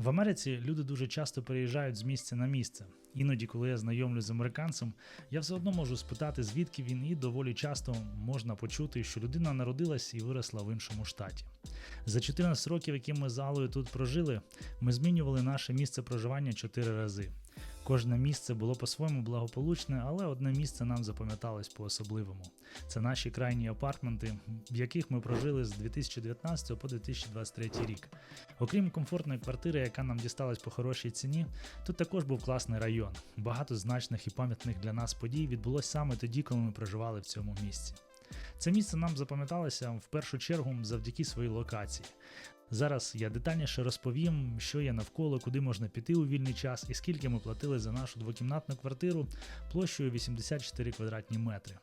В Америці люди дуже часто переїжджають з місця на місце. Іноді, коли я знайомлю з американцем, я все одно можу спитати, звідки він, і доволі часто можна почути, що людина народилась і виросла в іншому штаті. За 14 років, які ми з Алою тут прожили, ми змінювали наше місце проживання 4 рази. Кожне місце було по-своєму благополучне, але одне місце нам запам'яталось по-особливому. Це наші крайні апартменти, в яких ми прожили з 2019 по 2023 рік. Окрім комфортної квартири, яка нам дісталась по хорошій ціні, тут також був класний район. Багато значних і пам'ятних для нас подій відбулось саме тоді, коли ми проживали в цьому місці. Це місце нам запам'яталося в першу чергу завдяки своїй локації. Зараз я детальніше розповім, що є навколо, куди можна піти у вільний час і скільки ми платили за нашу двокімнатну квартиру площею 84 квадратні метри.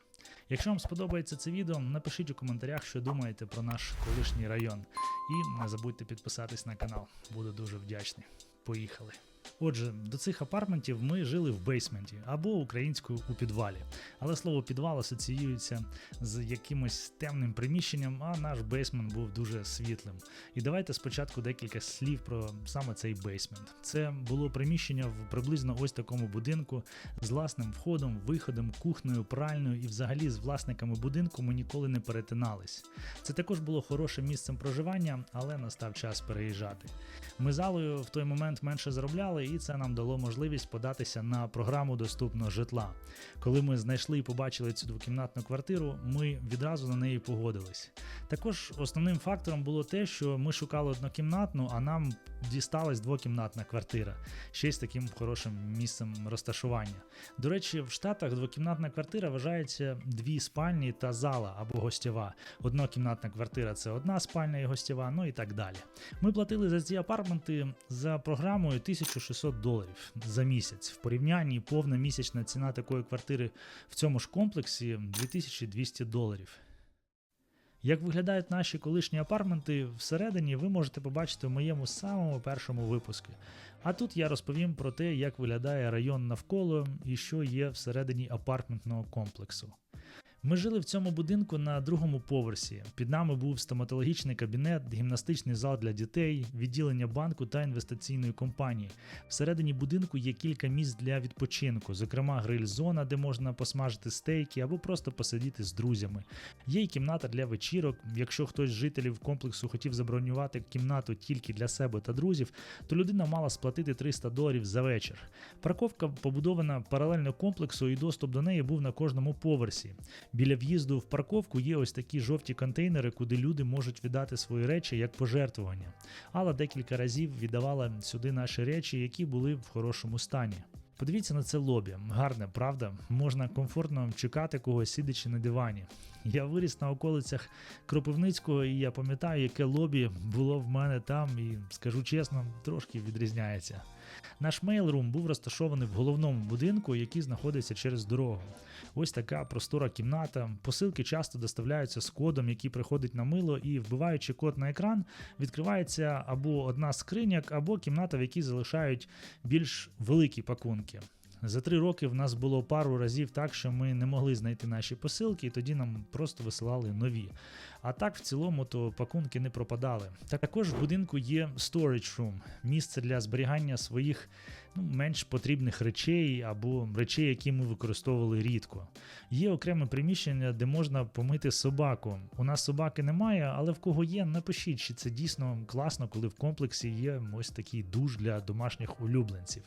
Якщо вам сподобається це відео, напишіть у коментарях, що думаєте про наш колишній район. І не забудьте підписатись на канал. Буду дуже вдячний. Поїхали! Отже, до цих апартментів ми жили в бейсменті або українською у підвалі. Але слово підвал асоціюється з якимось темним приміщенням, а наш бейсмент був дуже світлим. І давайте спочатку декілька слів про саме цей бейсмент. Це було приміщення в приблизно ось такому будинку з власним входом, виходом, кухнею, пральною і взагалі з власниками будинку ми ніколи не перетинались. Це також було хорошим місцем проживання, але настав час переїжджати. Ми з Алою в той момент менше заробляли, і це нам дало можливість податися на програму доступного житла. Коли ми знайшли і побачили цю двокімнатну квартиру, ми відразу на неї погодились. Також основним фактором було те, що ми шукали однокімнатну, а нам дісталась двокімнатна квартира, ще й з таким хорошим місцем розташування. До речі, в Штатах двокімнатна квартира вважається дві спальні та зала або гостєва. Однокімнатна квартира це одна спальня і гостєва, ну і так далі. Ми платили за ці апартменти за програмою 1600 доларів за місяць. В порівнянні повна місячна ціна такої квартири в цьому ж комплексі 2200 доларів. Як виглядають наші колишні апартменти всередині, ви можете побачити в моєму самому першому випуску. А тут я розповім про те, як виглядає район навколо і що є всередині апартментного комплексу. Ми жили в цьому будинку на другому поверсі. Під нами був стоматологічний кабінет, гімнастичний зал для дітей, відділення банку та інвестиційної компанії. Всередині будинку є кілька місць для відпочинку, зокрема гриль-зона, де можна посмажити стейки або просто посидіти з друзями. Є й кімната для вечірок. Якщо хтось з жителів комплексу хотів забронювати кімнату тільки для себе та друзів, то людина мала сплатити 300 доларів за вечір. Парковка побудована паралельно комплексу, і доступ до неї був на кожному поверсі. Біля в'їзду в парковку є ось такі жовті контейнери, куди люди можуть віддати свої речі як пожертвування. Алла декілька разів віддавала сюди наші речі, які були в хорошому стані. Подивіться на це лобі. Гарне, правда? Можна комфортно чекати когось, сидячи на дивані. Я виріс на околицях Кропивницького, і я пам'ятаю, яке лобі було в мене там, і скажу чесно, трошки відрізняється. Наш мейлрум був розташований в головному будинку, який знаходиться через дорогу. Ось така простора кімната. Посилки часто доставляються з кодом, який приходить на мило, і вбиваючи код на екран, відкривається або одна з скриняк, або кімната, в якій залишають більш великі пакунки. За три роки в нас було пару разів так, що ми не могли знайти наші посилки, і тоді нам просто висилали нові. А так, в цілому, то пакунки не пропадали. Також в будинку є storage room, місце для зберігання своїх ну, менш потрібних речей або речей, які ми використовували рідко. Є окреме приміщення, де можна помити собаку. У нас собаки немає, але в кого є, напишіть, чи це дійсно класно, коли в комплексі є ось такий душ для домашніх улюбленців.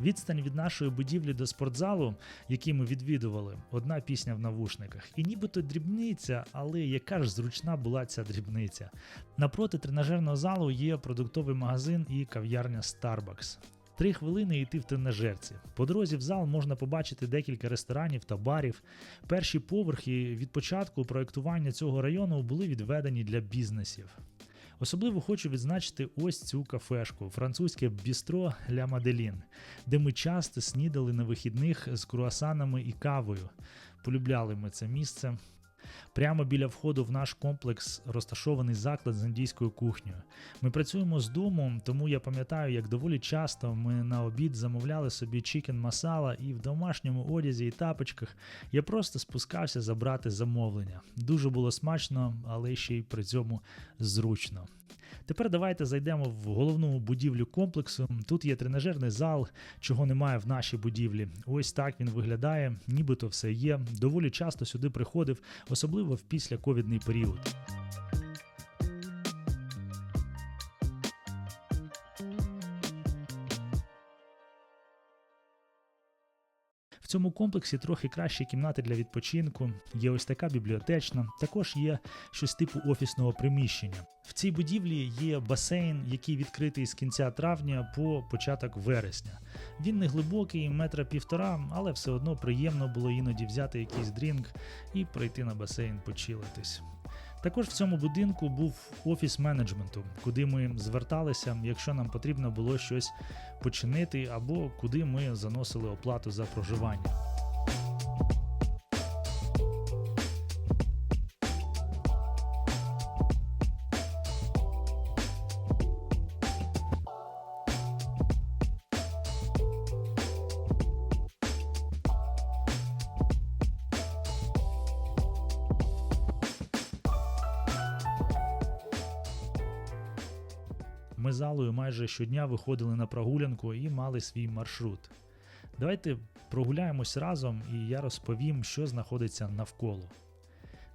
Відстань від нашої будівлі до спортзалу, який ми відвідували, одна пісня в навушниках. І нібито дрібниця, але яка ж зручна була ця дрібниця. Напроти тренажерного залу є продуктовий магазин і кав'ярня Starbucks. Три хвилини йти в тренажерці. По дорозі в зал можна побачити декілька ресторанів та барів. Перші поверхи від початку проєктування цього району були відведені для бізнесів. Особливо хочу відзначити ось цю кафешку французьке бістро Ля Маделін, де ми часто снідали на вихідних з круасанами і кавою. Полюбляли ми це місце. Прямо біля входу в наш комплекс розташований заклад з індійською кухнею. Ми працюємо з дому, тому я пам'ятаю, як доволі часто ми на обід замовляли собі чікен масала, і в домашньому одязі і тапочках я просто спускався забрати замовлення. Дуже було смачно, але ще й при цьому зручно. Тепер давайте зайдемо в головну будівлю комплексу. Тут є тренажерний зал, чого немає в нашій будівлі. Ось так він виглядає, нібито все є. Доволі часто сюди приходив, особливо в післяковідний період. Цьому комплексі трохи кращі кімнати для відпочинку. Є ось така бібліотечна. Також є щось типу офісного приміщення. В цій будівлі є басейн, який відкритий з кінця травня по початок вересня. Він не глибокий, метра півтора, але все одно приємно було іноді взяти якийсь дрінк і прийти на басейн почилитись. Також в цьому будинку був офіс менеджменту, куди ми зверталися, якщо нам потрібно було щось починити, або куди ми заносили оплату за проживання. Ми з Алою майже щодня виходили на прогулянку і мали свій маршрут. Давайте прогуляємось разом, і я розповім, що знаходиться навколо.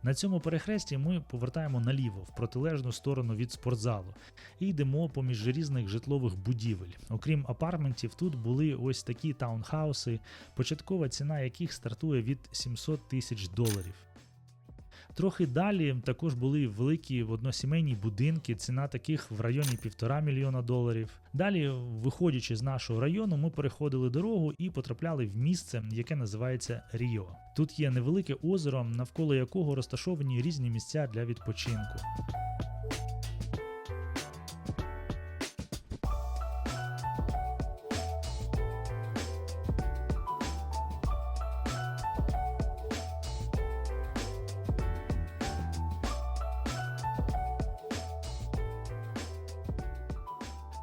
На цьому перехресті ми повертаємо наліво в протилежну сторону від спортзалу і йдемо поміж різних житлових будівель. Окрім апартментів, тут були ось такі таунхауси, початкова ціна яких стартує від 700 тисяч доларів. Трохи далі також були великі односімейні будинки, ціна таких в районі півтора мільйона доларів. Далі, виходячи з нашого району, ми переходили дорогу і потрапляли в місце, яке називається Ріо. Тут є невелике озеро, навколо якого розташовані різні місця для відпочинку.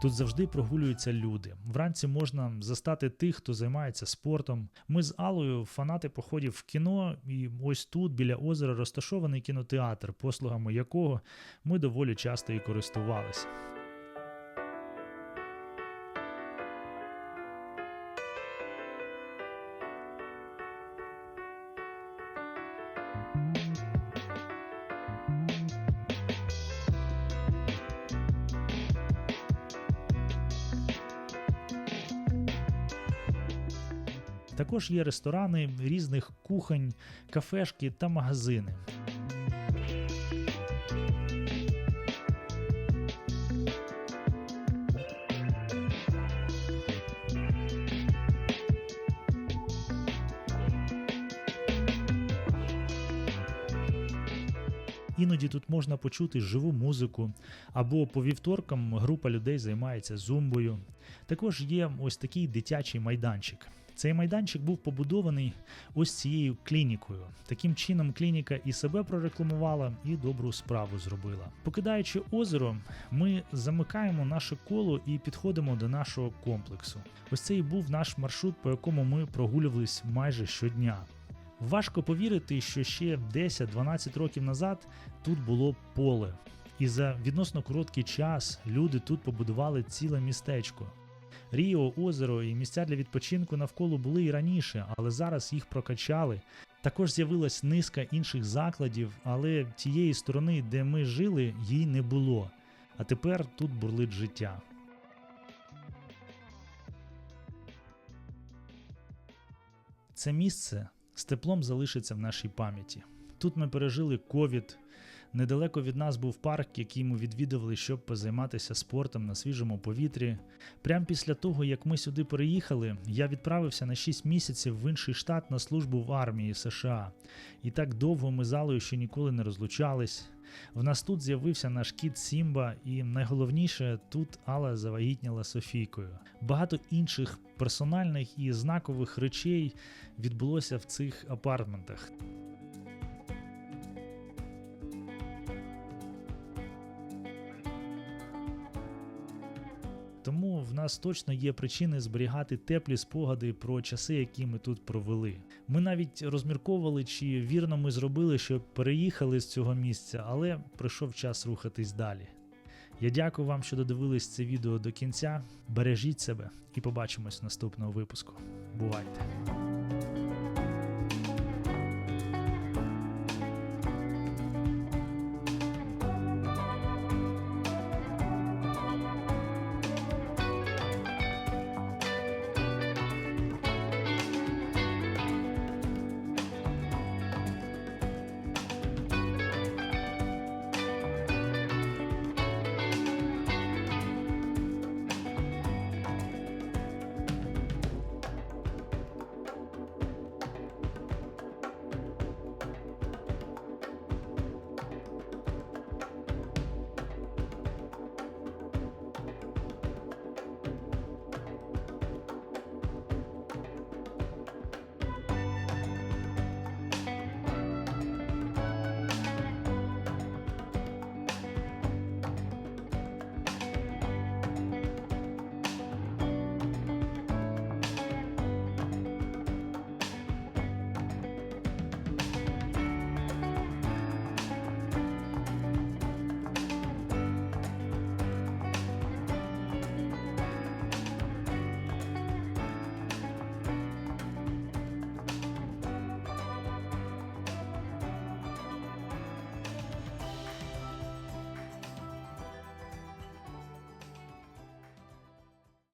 Тут завжди прогулюються люди. Вранці можна застати тих, хто займається спортом. Ми з Алою фанати походів в кіно, і ось тут, біля озера, розташований кінотеатр, послугами якого ми доволі часто і користувалися. Також є ресторани різних кухонь, кафешки та магазини. Іноді тут можна почути живу музику, або по вівторкам група людей займається зумбою. Також є ось такий дитячий майданчик. Цей майданчик був побудований ось цією клінікою. Таким чином, клініка і себе прорекламувала, і добру справу зробила. Покидаючи озеро, ми замикаємо наше коло і підходимо до нашого комплексу. Ось це і був наш маршрут, по якому ми прогулювались майже щодня. Важко повірити, що ще 10-12 років назад тут було поле, і за відносно короткий час люди тут побудували ціле містечко. Ріо, озеро і місця для відпочинку навколо були і раніше, але зараз їх прокачали. Також з'явилась низка інших закладів, але тієї сторони, де ми жили, їй не було. А тепер тут бурлить життя. Це місце з теплом залишиться в нашій пам'яті. Тут ми пережили ковід. Недалеко від нас був парк, який ми відвідували, щоб позайматися спортом на свіжому повітрі. Прямо після того, як ми сюди переїхали, я відправився на 6 місяців в інший штат на службу в армії США. І так довго ми з Алою ще ніколи не розлучались. В нас тут з'явився наш кіт Сімба, і найголовніше, тут Алла завагітніла Софійкою. Багато інших персональних і знакових речей відбулося в цих апартментах. Тому в нас точно є причини зберігати теплі спогади про часи, які ми тут провели. Ми навіть розмірковували, чи вірно ми зробили, що переїхали з цього місця, але прийшов час рухатись далі. Я дякую вам, що додивились це відео до кінця. Бережіть себе і побачимось в наступному випуску. Бувайте!